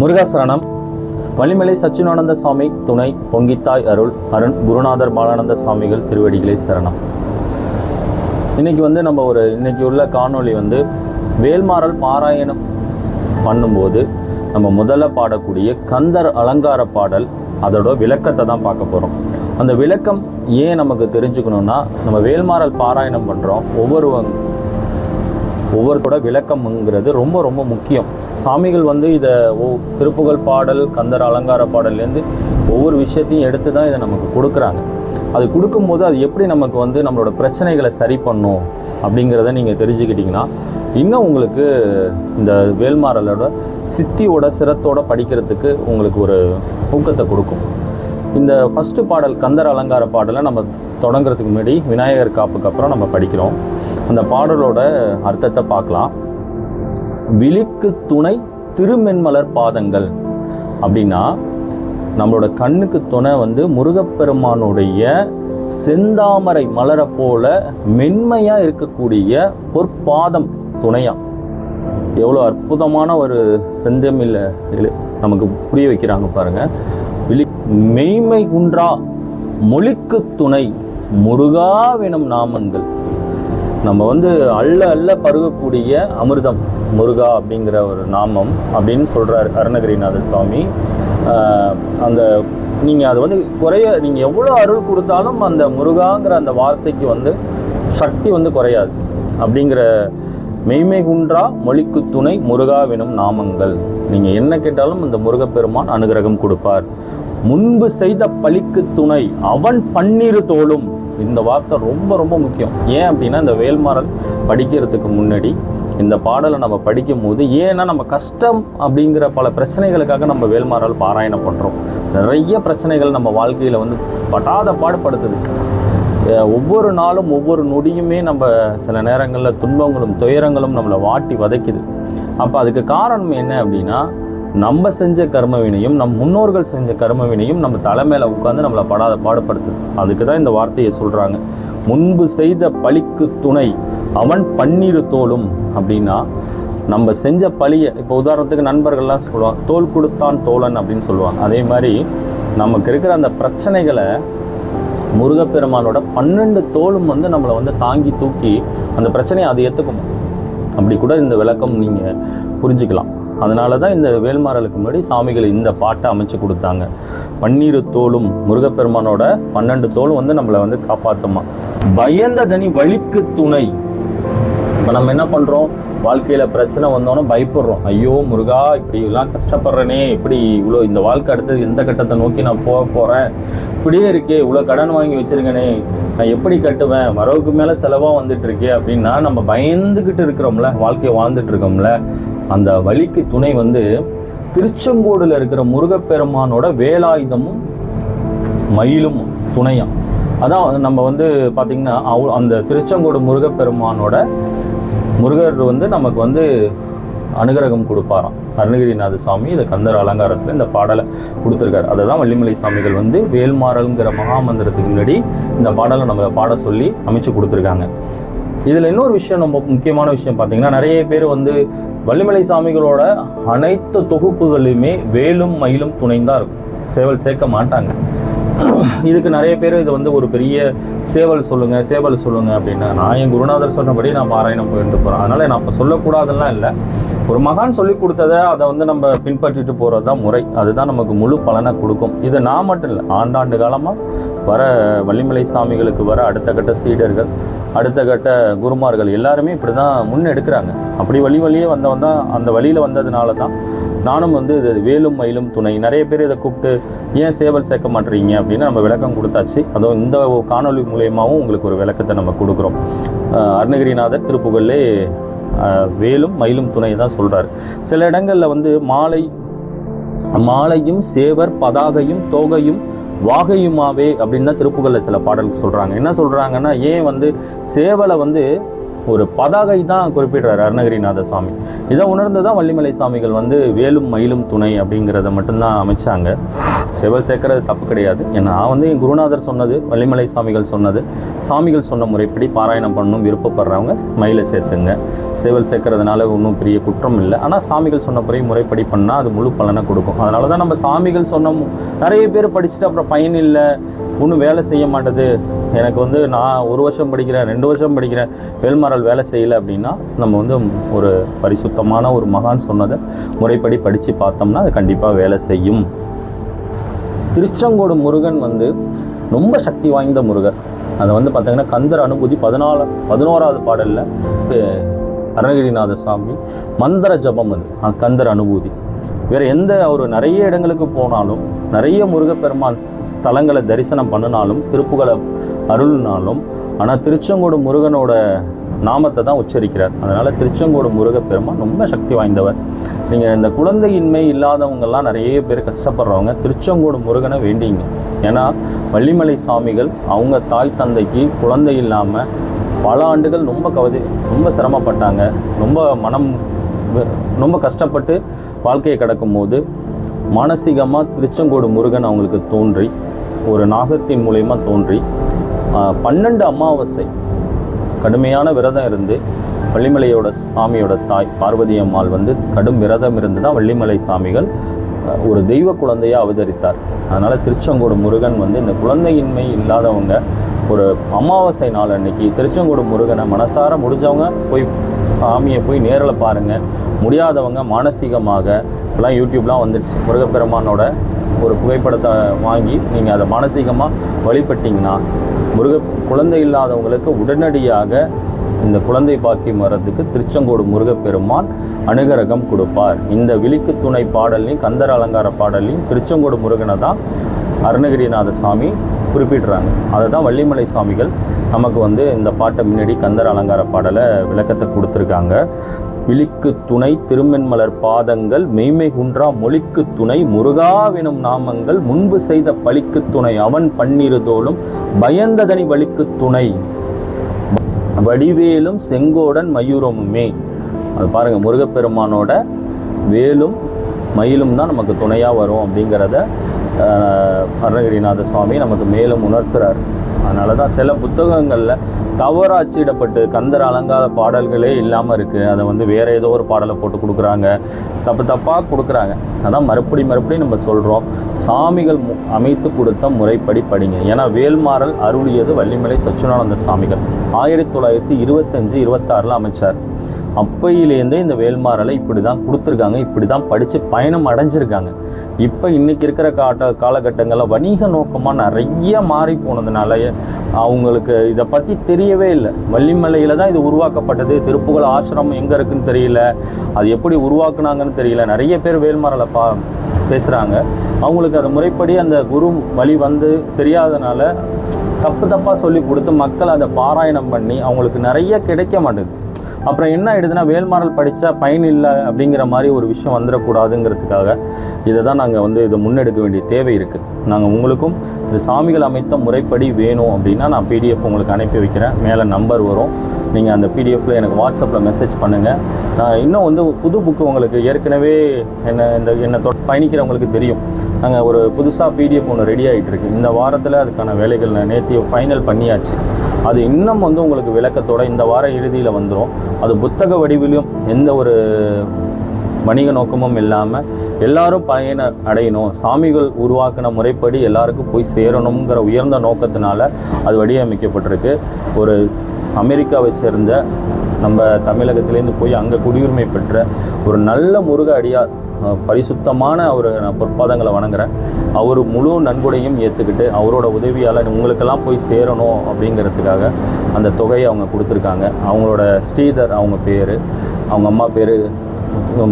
முருகாசரணம். வள்ளிமலை சச்சினானந்த சுவாமி துணை பொங்கித்தாய் அருள். அருண் குருநாதர் பாலானந்த சுவாமிகள் திருவடிகளை சரணம். இன்னைக்கு வந்து நம்ம ஒரு இன்னைக்கு உள்ள காணொளி வந்து வேல்மாறல் பாராயணம் பண்ணும்போது நம்ம முதல்ல பாடக்கூடிய கந்தர் அலங்கார பாடல் அதோட விளக்கத்தை தான் பார்க்க போகிறோம் அந்த விளக்கம் ஏன் நமக்கு தெரிஞ்சுக்கணும்னா நம்ம வேல்மாறல் பாராயணம் பண்ணுறோம் ஒவ்வொரு ஒவ்வொருத்தோட விளக்கம்ங்கிறது ரொம்ப ரொம்ப முக்கியம். சாமிகள் வந்து இதை ஓ திருப்புகழ் பாடல் கந்தர் அலங்கார பாடல்லேருந்து ஒவ்வொரு விஷயத்தையும் எடுத்து தான் இதை நமக்கு கொடுக்குறாங்க. அது கொடுக்கும்போது அது எப்படி நமக்கு வந்து நம்மளோட பிரச்சனைகளை சரி பண்ணும் அப்படிங்கிறத நீங்கள் தெரிஞ்சுக்கிட்டிங்கன்னா இன்னும் உங்களுக்கு இந்த வேல்மாறலோட சித்தியோட சிரத்தோட படிக்கிறதுக்கு உங்களுக்கு ஒரு ஊக்கத்தை கொடுக்கும். இந்த ஃபஸ்ட்டு பாடல் கந்தர் அலங்கார பாடலை நம்ம தொடங்குறதுக்கு முன்னாடி விநாயகர் காப்புக்கு அப்புறம் நம்ம படிக்கிறோம். அந்த பாடலோட அர்த்தத்தை பார்க்கலாம். விழிக்கு துணை திருமென்மலர் பாதங்கள் அப்படின்னா நம்மளோட கண்ணுக்கு துணை வந்து முருகப்பெருமானுடைய செந்தாமரை மலரை போல மென்மையாக இருக்கக்கூடிய பொற்பாதம் துணையாக எவ்வளோ அற்புதமான ஒரு செந்தமில்ல நமக்கு புரிய வைக்கிறாங்க பாருங்கள் மெய்மை குன்றா மொழிக்கு துணை முருகாவினம் நாமங்கள். நம்ம வந்து அள்ள அள்ள பருகக்கூடிய அமிர்தம் முருகா அப்படிங்கிற ஒரு நாமம் அப்படின்னு சொல்கிறார் அருணகிரிநாத சுவாமி. அந்த நீங்கள் அது வந்து குறைய நீங்கள் எவ்வளோ அருள் கொடுத்தாலும் அந்த முருகாங்கிற அந்த வார்த்தைக்கு வந்து சக்தி வந்து குறையாது. அப்படிங்கிற மெய்மை குன்றா மொழிக்கு துணை முருகாவினும் நாமங்கள். நீங்கள் என்ன கேட்டாலும் அந்த முருகப்பெருமான் அனுகிரகம் கொடுப்பார். முன்பு செய்த பழிக்கு துணை அவன் பன்னிரு தோளும். இந்த வார்த்தை ரொம்ப ரொம்ப முக்கியம். ஏன் அப்படின்னா இந்த வேல்மாறல் படிக்கிறதுக்கு முன்னாடி இந்த பாடலை நம்ம படிக்கும் போது ஏன்னா நம்ம கஷ்டம் அப்படிங்கிற பல பிரச்சனைகளுக்காக நம்ம வேல்மாறல் பாராயணம் பண்ணுறோம் நிறைய பிரச்சனைகள் நம்ம வாழ்க்கையில் வந்து படாத பாடுபடுத்துது. ஒவ்வொரு நாளும் ஒவ்வொரு நொடியுமே நம்ம சில நேரங்களில் துன்பங்களும் துயரங்களும் நம்மளை வாட்டி வதைக்குது. அப்போ அதுக்கு காரணம் என்ன அப்படின்னா நம்ம செஞ்ச கர்ம வினையும் நம் முன்னோர்கள் செஞ்ச கர்ம வினையும் நம்ம தலைமையில் உட்காந்து நம்மளை படாத பாடுபடுத்துது. அதுக்கு தான் இந்த வார்த்தையை சொல்கிறாங்க முன்பு செய்த பழிக்கு துணை அவன் பன்னீர் தோலும். அப்படின்னா நம்ம செஞ்ச பழியை இப்போ உதாரணத்துக்கு நண்பர்கள்லாம் சொல்லுவாங்க தோல் கொடுத்தான் தோழன் அப்படின்னு சொல்லுவாங்க. அதே மாதிரி நமக்கு இருக்கிற அந்த பிரச்சனைகளை முருகப்பெருமானோட பன்னெண்டு தோலும் வந்து நம்மளை வந்து தாங்கி தூக்கி அந்த பிரச்சனையை அது ஏற்றுக்கும் அப்படி கூட இந்த விளக்கம் நீங்கள் புரிஞ்சுக்கலாம். அதனால தான் இந்த வேல்மாறலுக்கு முன்னாடி சாமிகள் இந்த பாட்டை அமைச்சு கொடுத்தாங்க. பன்னீர் தோளும் முருகப்பெருமானோட பன்னெண்டு தோளும் வந்து நம்மளை வந்து காப்பாற்றுமா பயந்த தனி வழிக்கு துணை. இப்போ நம்ம என்ன பண்ணுறோம் வாழ்க்கையில் பிரச்சனை வந்தோன்னே பயப்படுறோம். ஐயோ முருகா இப்படி எல்லாம் கஷ்டப்படுறேனே இப்படி இவ்வளோ இந்த வாழ்க்கை அடுத்தது எந்த கட்டத்தை நோக்கி நான் போக போகிறேன் இப்படியே இருக்கே இவ்வளோ கடன் வாங்கி வச்சுருக்கேனே. நான் எப்படி கட்டுவேன்? வரவுக்கு மேலே செலவாக வந்துட்டு இருக்கே அப்படின்னா நம்ம பயந்துக்கிட்டு இருக்கிறோம்ல வாழ்க்கையை வாழ்ந்துட்டு இருக்கோம்ல அந்த வழிக்கு துணை வந்து திருச்செங்கோடுல இருக்கிற முருகப்பெருமானோட வேலாயுதமும் மயிலும் துணையும் அதான் நம்ம வந்து பார்த்திங்கன்னா அவ் அந்த திருச்செங்கோடு முருகப்பெருமானோட முருகர் வந்து நமக்கு வந்து அனுகிரகம் கொடுப்பாராம். அருணகிரிநாத சாமி இந்த கந்தர் அலங்காரத்தில் இந்த பாடலை கொடுத்துருக்காரு. அதை தான் வள்ளிமலை சாமிகள் வந்து வேல்மாறல்ங்கிற மகாமந்திரத்துக்கு முன்னாடி இந்த பாடலை நம்ம பாட சொல்லி அமைச்சு கொடுத்துருக்காங்க. இதில் இன்னொரு விஷயம் ரொம்ப முக்கியமான விஷயம் பார்த்தீங்கன்னா நிறைய பேர் வந்து வள்ளிமலை சாமிகளோட அனைத்து தொகுப்புகளையுமே வேலும் மயிலும் துணைந்தான் இருக்கும். சேவல் சேர்க்க மாட்டாங்க. இதுக்கு நிறைய பேர் இது வந்து ஒரு பெரிய சேவல் சொல்லுங்க சேவல் சொல்லுங்க அப்படின்னா நான் என் குருநாதர் சொன்னபடி நான் பாராயணம் போயிட்டு போகிறேன் அதனால் நான் அப்போ சொல்லக்கூடாதுலாம் இல்லை. ஒரு மகான் சொல்லி கொடுத்ததை அதை வந்து நம்ம பின்பற்றிட்டு போகிறது தான் முறை. அதுதான் நமக்கு முழு பலனை கொடுக்கும். இது நான் மட்டும் இல்லை ஆண்டாண்டு காலமாக வர வள்ளிமலை சாமிகளுக்கு வர அடுத்த கட்ட சீடர்கள் அடுத்த கட்ட குருமார்கள் எல்லாருமே இப்படி தான் முன்னெடுக்கிறாங்க. அப்படி வழி வழியே வந்தவன் தான் அந்த வழியில் வந்ததுனால தான் நானும் வந்து இது வேலும் மயிலும் துணை நிறைய பேர் இதை கூப்பிட்டு ஏன் சேவல் சேர்க்க மாட்டீங்க அப்படின்னு நம்ம விளக்கம் கொடுத்தாச்சு. அதுவும் இந்த காணொளி மூலயமாவும் உங்களுக்கு ஒரு விளக்கத்தை நம்ம கொடுக்குறோம். அருணகிரிநாதர் திருப்புகள்லே வேலும் மயிலும் துணை தான் சொல்கிறார் சில இடங்களில் வந்து மாலை மாலையும் சேவர் பதாகையும் தோகையும் வாகையுமாவே அப்படின்னு தான் திருப்புகளில் சில பாடல்கள் சொல்கிறாங்க என்ன சொல்கிறாங்கன்னா ஏன் வந்து சேவலை வந்து ஒரு பதாகை தான் குறிப்பிடுறார் அருணகிரிநாத சாமி. இதை உணர்ந்து தான் வள்ளிமலை சாமிகள் வந்து வேலும் மயிலும் துணை அப்படிங்கிறத மட்டும்தான் அமைச்சாங்க. செவல் சேர்க்கறது தப்பு கிடையாது. ஏன்னா நான் வந்து என் குருநாதர் சொன்னது வள்ளிமலை சாமிகள் சொன்னது. சாமிகள் சொன்ன முறைப்படி பாராயணம் பண்ணணும் விருப்பப்படுறவங்க மயிலை சேர்த்துங்க. செவல் சேர்க்கறதுனால ஒன்றும் பெரிய குற்றம் இல்லை. ஆனால் சாமிகள் சொன்ன முறை முறைப்படி பண்ணால் அது முழு பலனை கொடுக்கும். அதனால தான் நம்ம சாமிகள் சொன்ன நிறைய பேர் படிச்சுட்டு அப்புறம் பயன் இல்லை. ஒன்றும் வேலை செய்ய மாட்டேது. எனக்கு வந்து நான் ஒரு வருஷம் படிக்கிறேன் ரெண்டு வருஷம் படிக்கிறேன். வேல்மாறல் வேலை செய்யலை அப்படின்னா நம்ம வந்து ஒரு பரிசுத்தமான ஒரு மகான் சொன்னதை முறைப்படி படித்து பார்த்தோம்னா அது கண்டிப்பாக வேலை செய்யும். திருச்செங்கோடு முருகன் வந்து ரொம்ப சக்தி வாய்ந்த முருகர். அதை வந்து பார்த்தீங்கன்னா கந்தர் அனுபூதி பதினாலு பதினோராவது பாடலில் அருணகிரிநாத சுவாமி மந்திர ஜபம் அது கந்தர் அனுபூதி. வேறு எந்த ஒரு நிறைய இடங்களுக்கு போனாலும் நிறைய முருகப்பெருமான் ஸ்தலங்களை தரிசனம் பண்ணினாலும் திருப்புகளை அருள்னாலும் ஆனால் திருச்செங்கோடு முருகனோட நாமத்தை தான் உச்சரிக்கிறார். அதனால் திருச்செங்கோடு முருகப்பெருமான் ரொம்ப சக்தி வாய்ந்தவர். நீங்கள் இந்த குழந்தையின்மை இல்லாதவங்கெல்லாம் நிறைய பேர் கஷ்டப்படுறவங்க திருச்செங்கோடு முருகனை வேண்டிங்க. ஏன்னா வள்ளிமலை சாமிகள் அவங்க தாய் தந்தைக்கு குழந்தை இல்லாமல் பல ஆண்டுகள் ரொம்ப கவதி ரொம்ப சிரமப்பட்டாங்க. ரொம்ப மனம் ரொம்ப கஷ்டப்பட்டு வாழ்க்கையை கடக்கும்போது மானசீகமாக திருச்செங்கோடு முருகன் அவங்களுக்கு தோன்றி ஒரு நாகத்தின் மூலயமா தோன்றி பன்னெண்டு அமாவாசை கடுமையான விரதம் இருந்து வள்ளிமலையோட சாமியோட தாய் பார்வதி அம்மாள் வந்து கடும் விரதம் இருந்து தான் வள்ளிமலை சாமிகள் ஒரு தெய்வ குழந்தையாக அவதரித்தார். அதனால் திருச்செங்கோடு முருகன் வந்து இந்த குழந்தையின்மை இல்லாதவங்க ஒரு அமாவாசை நாள் அன்னைக்கு திருச்செங்கோடு முருகனை மனசார முடிஞ்சவங்க போய் சாமியை போய் நேரில் பாருங்கள் முடியாதவங்க மானசீகமாக எல்லாம் யூடியூப்லாம் வந்துடுச்சு முருகப்பெருமானோட ஒரு புகைப்படத்தை வாங்கி நீங்கள் அதை மானசீகமாக வழிபட்டிங்கன்னா முருக குழந்தை இல்லாதவங்களுக்கு உடனடியாக இந்த குழந்தை பாக்கியம் வர்றதுக்கு திருச்செங்கோடு முருகப்பெருமான் அனுகரகம் கொடுப்பார். இந்த விழிக்கு துணை பாடல்லையும் கந்தர் அலங்கார பாடல்லையும் திருச்செங்கோடு முருகனை தான் அருணகிரிநாத சாமி குறிப்பிடுறாங்க. அதை தான் வள்ளிமலை சாமிகள் நமக்கு வந்து இந்த பாட்டை முன்னாடி கந்தர் அலங்கார பாடலை விளக்கத்தை கொடுத்துருக்காங்க. விழிக்கு துணை திருமென்மலர் பாதங்கள் மெய்மை குன்றா மொழிக்கு துணை முருகாவினும் நாமங்கள் முன்பு செய்த பழிக்கு துணை அவன் பன்னிருதோளும் பயந்ததனி வழிக்கு துணை. வடிவேலும் செங்கோடன் மயூரமுமே. அது பாருங்க முருகப்பெருமானோட வேலும் மயிலும் தான் நமக்கு துணையாக வரும் அப்படிங்கிறத அருணகிரிநாத சுவாமி நமக்கு மேலும் உணர்த்துறார். அதனால தான் சில புத்தகங்களில் தவறாச்சிடப்பட்டு கந்தர் அலங்கார பாடல்களே இல்லாமல் இருக்குது அதை வந்து வேறு ஏதோ ஒரு பாடலை போட்டு கொடுக்குறாங்க. தப்பு தப்பாக கொடுக்குறாங்க. அதான் மறுபடி மறுபடியும் நம்ம சொல்கிறோம் சாமிகள் மு- அமைத்து கொடுத்த முறைப்படி படிங்க. ஏன்னா வேல்மாறல் அருளியது வள்ளிமலை சச்சுனானந்த சாமிகள். ஆயிரத்தி தொள்ளாயிரத்தி இருபத்தஞ்சு இருபத்தாறில் அமைச்சார். அப்பையிலேருந்தே இந்த வேல்மாறலை இப்படி தான் கொடுத்துருக்காங்க. இப்படி தான் படித்து பயணம் அடைஞ்சிருக்காங்க. இப்போ இன்றைக்கி இருக்கிற காட்ட காலகட்டங்களில் வணிக நோக்கமாக நிறைய மாறி போனதுனால அவங்களுக்கு இதை பற்றி தெரியவே இல்லை. வள்ளிமலையில் தான் இது உருவாக்கப்பட்டது. திருப்புகழ் ஆசிரமம் எங்கே இருக்குன்னு தெரியல. அது எப்படி உருவாக்குனாங்கன்னு தெரியல. நிறைய பேர் வேல்மரலை பா பேசுகிறாங்க அவங்களுக்கு அது முறைப்படி அந்த குரு வழி வந்து தெரியாதனால தப்பு தப்பாக சொல்லி கொடுத்து மக்கள் அதை பாராயணம் பண்ணி அவங்களுக்கு நிறைய கிடைக்க மாட்டேங்குது. அப்புறம் என்ன ஆயிடுதுன்னா வேல்மாரல் படித்தா பயன் இல்லை அப்படிங்கிற மாதிரி ஒரு விஷயம் வந்துடக்கூடாதுங்கிறதுக்காக இதை தான் நாங்கள் வந்து இதை முன்னெடுக்க வேண்டிய தேவை இருக்குது நாங்கள் உங்களுக்கும் இந்த சாமிகள் அமைத்த முறைப்படி வேணும் அப்படின்னா நான் பிடிஎஃப் உங்களுக்கு அனுப்பி வைக்கிறேன். மேலே நம்பர் வரும். நீங்கள் அந்த பிடிஎஃப்பில் எனக்கு வாட்ஸ்அப்பில் மெசேஜ் பண்ணுங்கள் நான் இன்னும் வந்து புது புக்கு உங்களுக்கு ஏற்கனவே என்ன இந்த என்னை தொட் பயணிக்கிறவங்களுக்கு தெரியும். நாங்கள் ஒரு புதுசாக பிடிஎஃப் ஒன்று ரெடி ஆகிட்டு இருக்கு. இந்த வாரத்தில் அதுக்கான வேலைகள் நான் நேற்று ஃபைனல் பண்ணியாச்சு. அது இன்னும் வந்து உங்களுக்கு விளக்கத்தோட இந்த வார இறுதியில் வந்துடும் அது புத்தக வடிவிலும் எந்த ஒரு வணிக நோக்கமும் இல்லாமல் எல்லாரும் பயன அடையணும். சாமிகள் உருவாக்கின முறைப்படி எல்லாருக்கும் போய் சேரணுங்கிற உயர்ந்த நோக்கத்தினால அது வடிவமைக்கப்பட்டிருக்கு. ஒரு அமெரிக்காவை சேர்ந்த நம்ம தமிழகத்திலேருந்து போய் அங்கே குடியுரிமை பெற்ற ஒரு நல்ல முருக அடியார் பரிசுத்தமான ஒரு நான் பொற்பாதங்களை வணங்குறேன். அவர் முழு நன்கொடையும் ஏற்றுக்கிட்டு அவரோட உதவியால் உங்களுக்கெல்லாம் போய் சேரணும் அப்படிங்கிறதுக்காக அந்த தொகையை அவங்க கொடுத்துருக்காங்க. அவங்களோட ஸ்ரீதர் அவங்க பேர் அவங்க அம்மா பேர்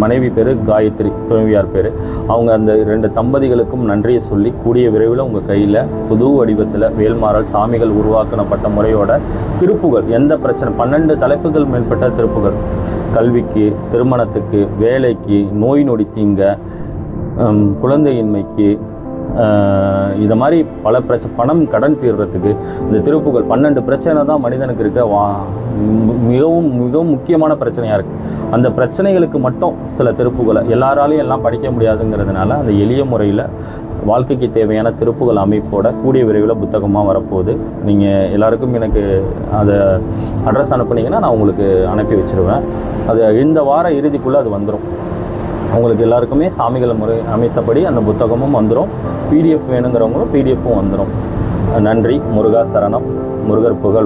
மனைவி பேர் காயத்ரி துணைவியார் பேர். அவங்க அந்த ரெண்டு தம்பதிகளுக்கும் நன்றியை சொல்லி கூடிய விரைவில் உங்கள் கையில் புது வடிவத்தில் வேல்மாறல் சாமிகள் உருவாக்கப்பட்ட முறையோட திருப்புகள் எந்த பிரச்சனை பன்னெண்டு தலைப்புகள் மேற்பட்ட திருப்புகள். கல்விக்கு திருமணத்துக்கு வேலைக்கு நோய் நொடி தீங்க குழந்தையின்மைக்கு இது மாதிரி பல பிரச்சனை பணம் கடன் தீர்றதுக்கு இந்த திருப்புகள் பன்னெண்டு பிரச்சனை தான் மனிதனுக்கு இருக்க வா மிகவும் மிகவும் முக்கியமான பிரச்சனையாக இருக்குது அந்த பிரச்சனைகளுக்கு மட்டும் சில திருப்புகளை. எல்லாராலையும் எல்லாம் படிக்க முடியாதுங்கிறதுனால அந்த எளிய முறையில் வாழ்க்கைக்கு தேவையான திருப்புகள் அமைப்போட கூடிய விரைவில் புத்தகமாக வரப்போகுது. நீங்கள் எல்லாருக்கும் எனக்கு அதை அட்ரஸ் அனுப்புனீங்கன்னா நான் உங்களுக்கு அனுப்பி வச்சுருவேன். அது இந்த வார இறுதிக்குள்ளே அது வந்துடும் உங்களுக்கு எல்லாருக்குமே சாமிகள் முறை அமைத்தபடி அந்த புத்தகமும் வந்துடும் பிடிஎஃப் வேணுங்கிறவங்களும் பிடிஎஃப்பும் வந்துடும் நன்றி. முருகா சரணம். முருகர் புகழ்.